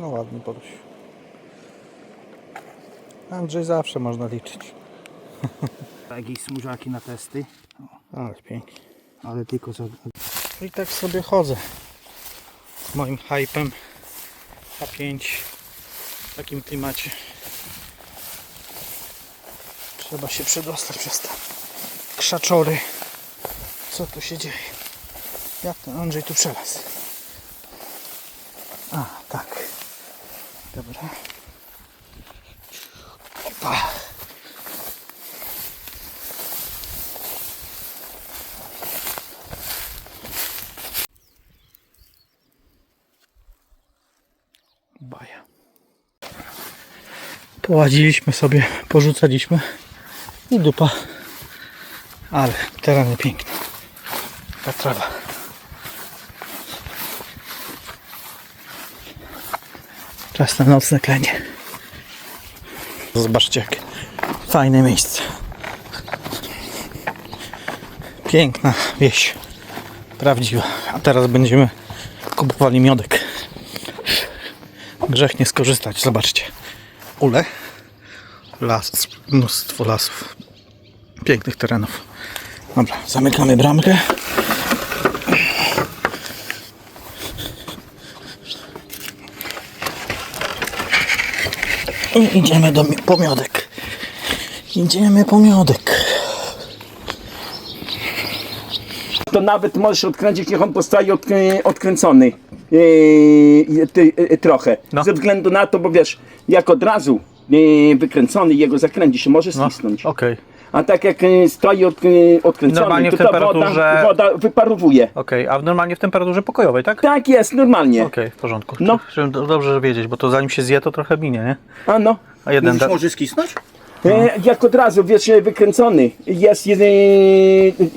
No ładny Boruś. Andrzej zawsze można liczyć. Jakieś smużaki na testy, Ale pięknie. ale tylko za... I tak sobie chodzę z moim hypem A5 w takim klimacie. Trzeba się przedostać przez te krzaczory. Co tu się dzieje? Jak ten Andrzej tu przelazł? A, tak. Dobra. Opa. Baja. Poładziliśmy sobie, porzucaliśmy i dupa. Ale tereny piękne. Ta trawa. Czas na nocne klenie. Zobaczcie jakie fajne miejsce. Piękna wieś. Prawdziwa. A teraz będziemy kupowali miodek. Grzech nie skorzystać. Zobaczcie. Ule. Las. Mnóstwo lasów. Pięknych terenów. Dobra, zamykamy bramkę. I idziemy do mi- po miodek. Idziemy po miodek. To nawet możesz odkręcić, niech on postaje odkrę- odkręcony. Yy, ty, yy, trochę. No. Ze względu na to, bo wiesz, jak od razu yy, wykręcony jego zakręci się może stisnąć. Okej. A tak jak yy, stoi od, yy, odkręcony, Normalnie w to ta woda, temperaturze- woda wyparowuje. Okej, a normalnie w temperaturze pokojowej, tak? Tak jest, normalnie. Okej, w porządku. No. Czy- czy- Dobrze że wiedzieć, bo to zanim się zje, to trochę minie, nie? A no. A jeden da... może skisnąć? E, jak od razu, wiesz, e, wykręcony, jest jeden,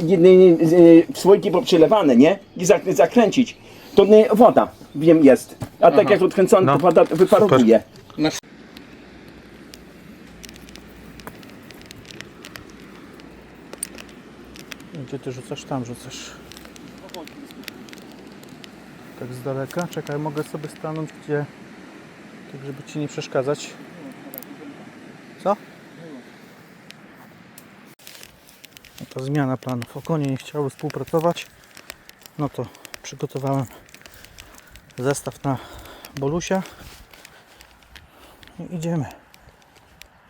jeden e, słoiki poprzelewane, nie? I zak, zakręcić, to e, woda, wiem, jest. A tak jak odkręcony, No. to woda wyparowuje. Gdzie ty rzucasz? Tam rzucasz. Tak z daleka? Czekaj, mogę sobie stanąć gdzie... Tak, żeby ci nie przeszkadzać. Co? No to zmiana planów. Okonie nie chciały współpracować. No to przygotowałem zestaw na Bolusia. I idziemy.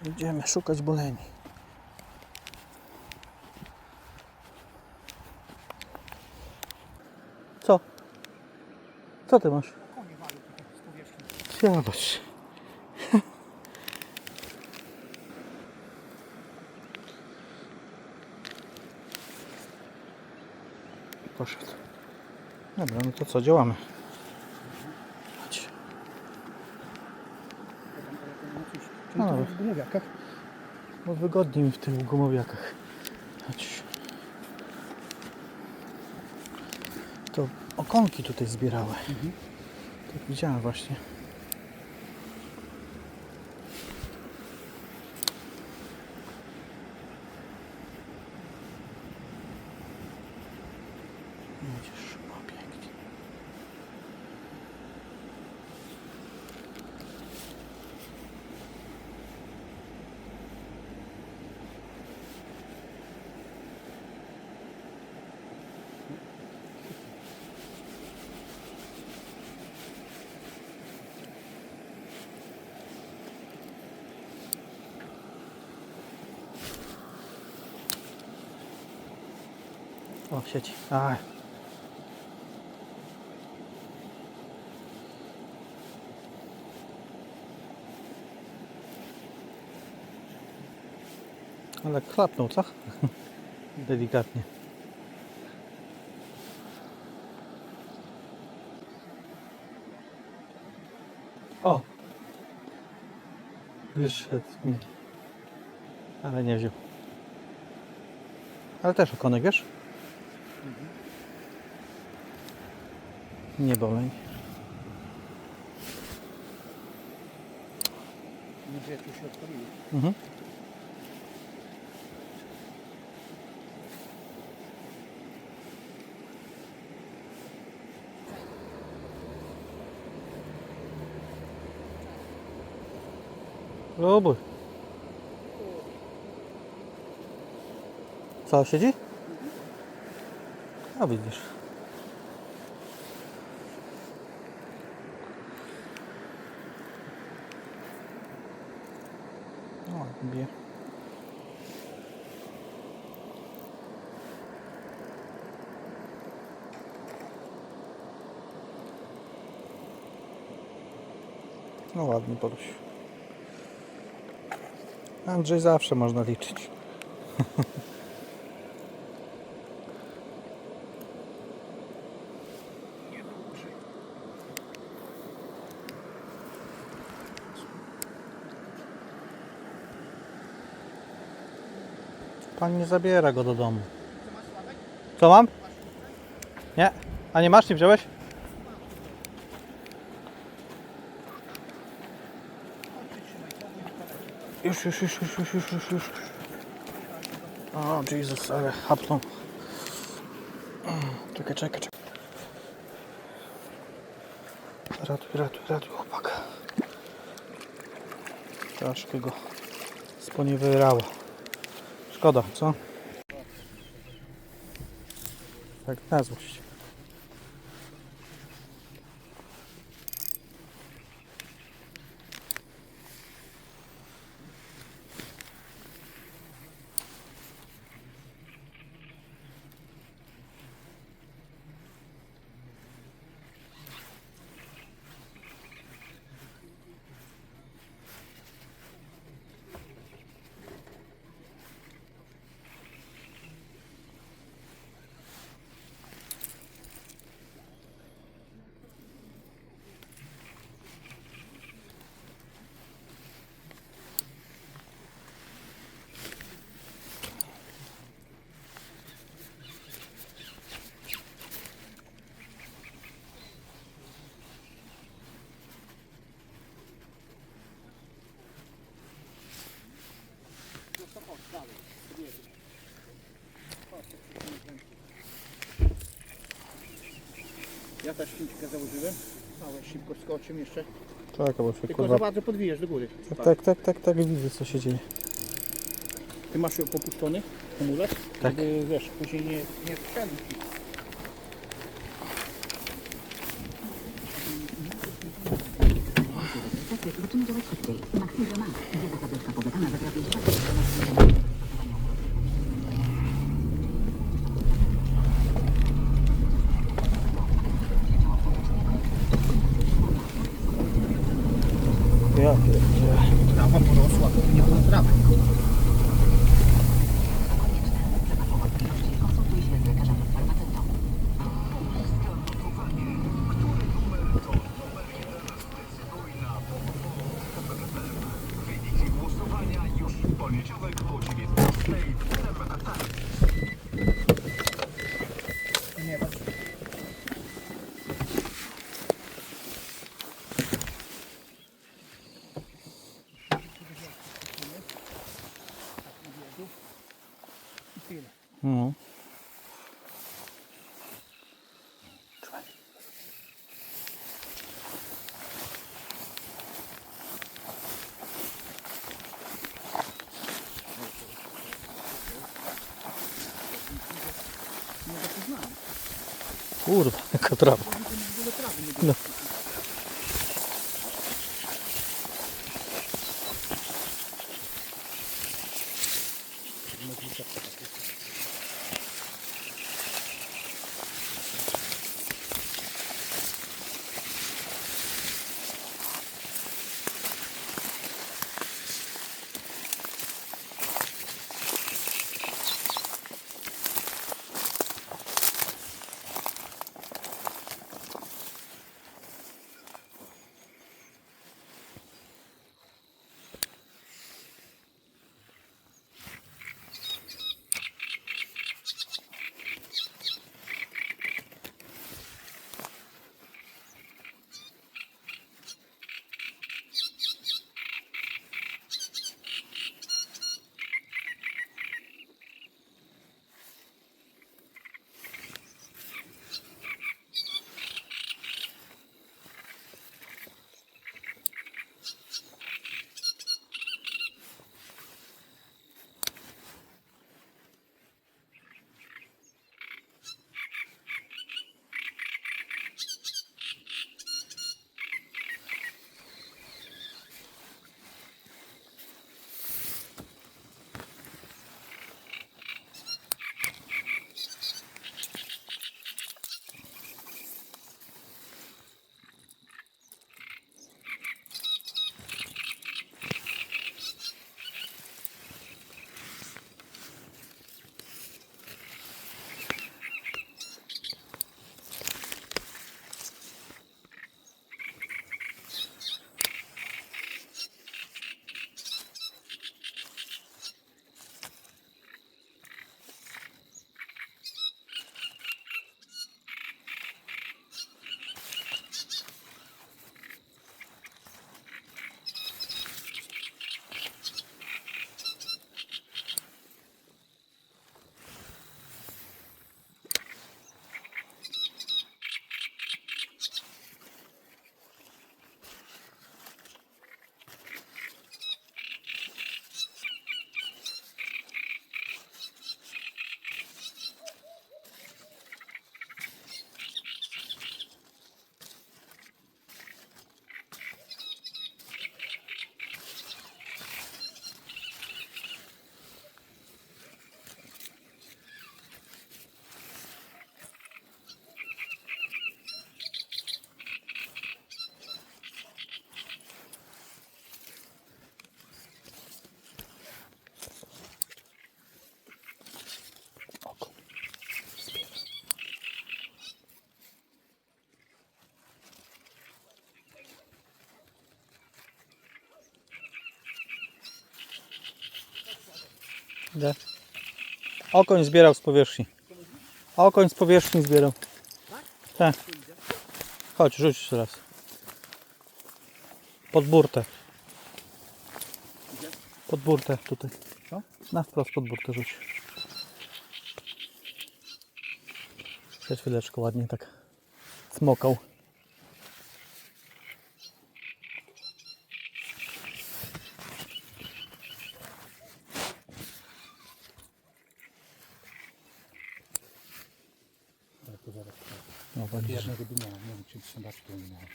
Idziemy szukać boleni. Co? Co ty masz? Zobacz. Poszedł. Dobra, no to co, działamy. Chodź. No, dobra. w gumowiakach. bo wygodniej mi w tych gumowiakach. Chodź. To okonki tutaj zbierały. Tak widziałem właśnie. Widzisz, o pięknie. O, sieci. Aj. Ale klapnął, co? Delikatnie. O! Wyszedł mi. Ale nie wziął. Ale też okonek, wiesz? Nie boleń. Jak już się odpaliły. Mhm. Próbuj. Co, siedzi? A widzisz. O, bije. No ładnie poruś. Andrzej zawsze można liczyć. Pan nie zabiera go do domu. Co mam? Nie. A nie masz, nie wziąłeś? Już, już, już, już, już, już, już, już. O, Jezus, ale hapną. Czekaj, czekaj, czekaj. Ratuj, ratuj, ratuj, chłopak. Troszkę go sponiewierało. Szkoda, co? Tak na złość. Ja też świnczkę założyłem. Małe szybko skoczym jeszcze. Tak, bo się Tylko kurwa... za bardzo podwijesz do góry. Tak, tak, tak, tak, tak, widzę co się dzieje. Ty masz popuszczony hamulec? Tak. Żeby, wiesz, później nie, nie wsiadł ci. Ja pierdzielę. Trawa porosła, nie było trawy. Nie, patrz. I tyle. No. Kurwa, Idę. Okoń zbierał z powierzchni. Okoń z powierzchni zbierał. Tak. Chodź, rzuć teraz. Pod burtę. Pod burtę tutaj. Na wprost pod burtę rzuć. Przed chwileczkę ładnie tak smokał. Widzisz. Jednego dnia, nie wiem czy trzymaczkę nie miałem.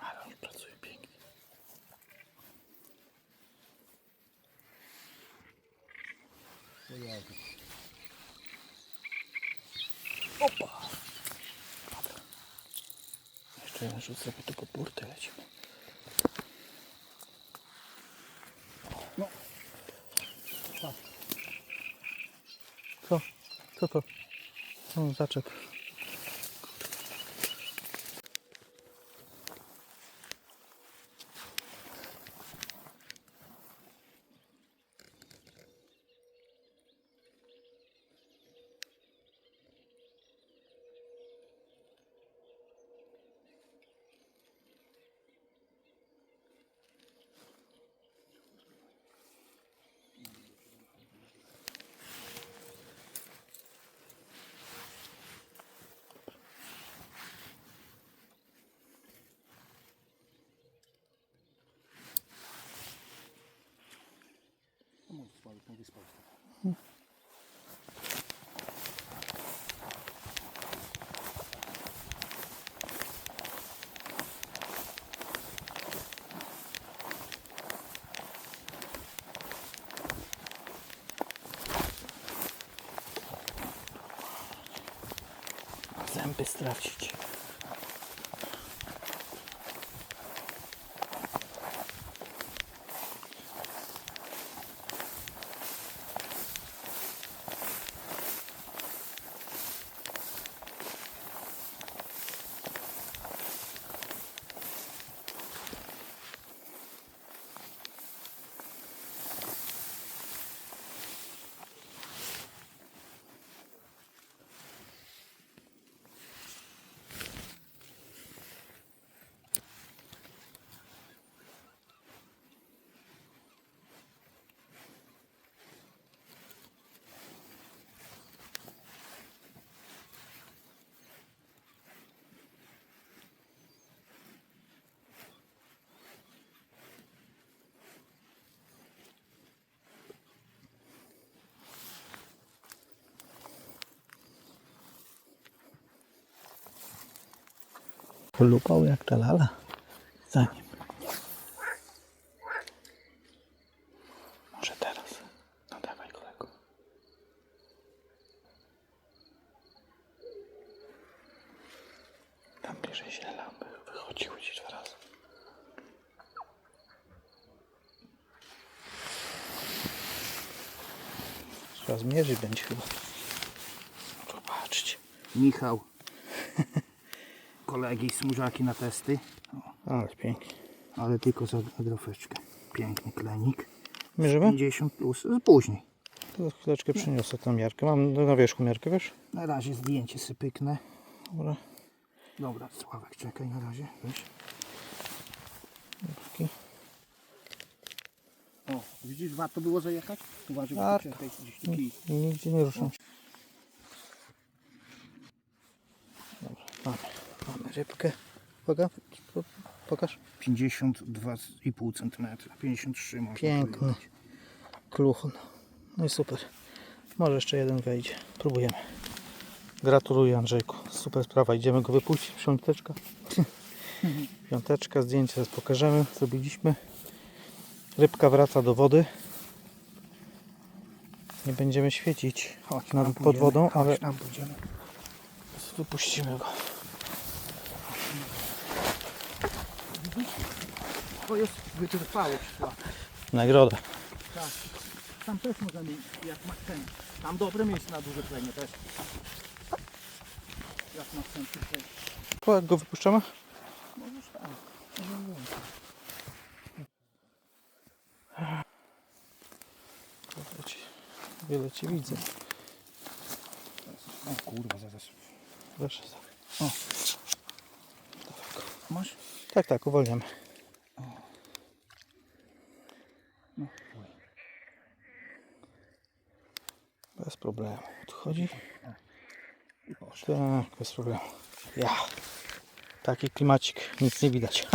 Ale on pracuje pięknie. To jadę. Jeszcze jeden rzut sobie tu pod burtę lecimy. No. Tak. Co? Co to? O, zaczep. Spać, mogę spać. Zęby stracić. Polupał jak ta lala. Za nim. Może teraz. No dawaj kolego. Tam bliżej się lampy wychodziły ci dwa razy. Trzeba zmierzyć będzie chyba. Popatrzcie. Michał. Smużaki na testy, Ale pięknie. ale tylko za agrofeczkę. Piękny klenik. Mierzymy? 50 plus, z- później. To chwileczkę przyniosę tą miarkę. Mam na wierzchu miarkę, wiesz? Na razie zdjęcie sypyknę. Dobra. Dobra, Sławek, czekaj na razie. Taki. O, widzisz, warto było zajechać? Tu waży, czekaj, gdzieś. Nigdzie nie ruszam się. Rybkę. Uwaga, po- pokaż. 52,5 cm. 53 można Piękny. Kluchon. No i super. Może jeszcze jeden wejdzie. Próbujemy. Gratuluję Andrzejku. Super sprawa. Idziemy go wypuścić. Piąteczka. Piąteczka. Zdjęcie zaraz pokażemy. Zrobiliśmy. Rybka wraca do wody. Nie będziemy świecić Chodź, nad, pod wodą, ale wypuścimy go. to jest wytrwałość. szła. Nagroda. Tak. Tam też możemy, jak ma ten. Tam dobre miejsce na duże plenie też. Jak ma ten tutaj. To jak go wypuszczamy? Możesz tam. Wiele ci, wiele ci widzę. O kurwa, zaraz. Proszę. O. Tak. Masz? Tak, tak, uwalniamy. Problemu. Tu chodzi? I poszedł. Tak, bez problemu. Ja. Taki klimacik, nic nie widać.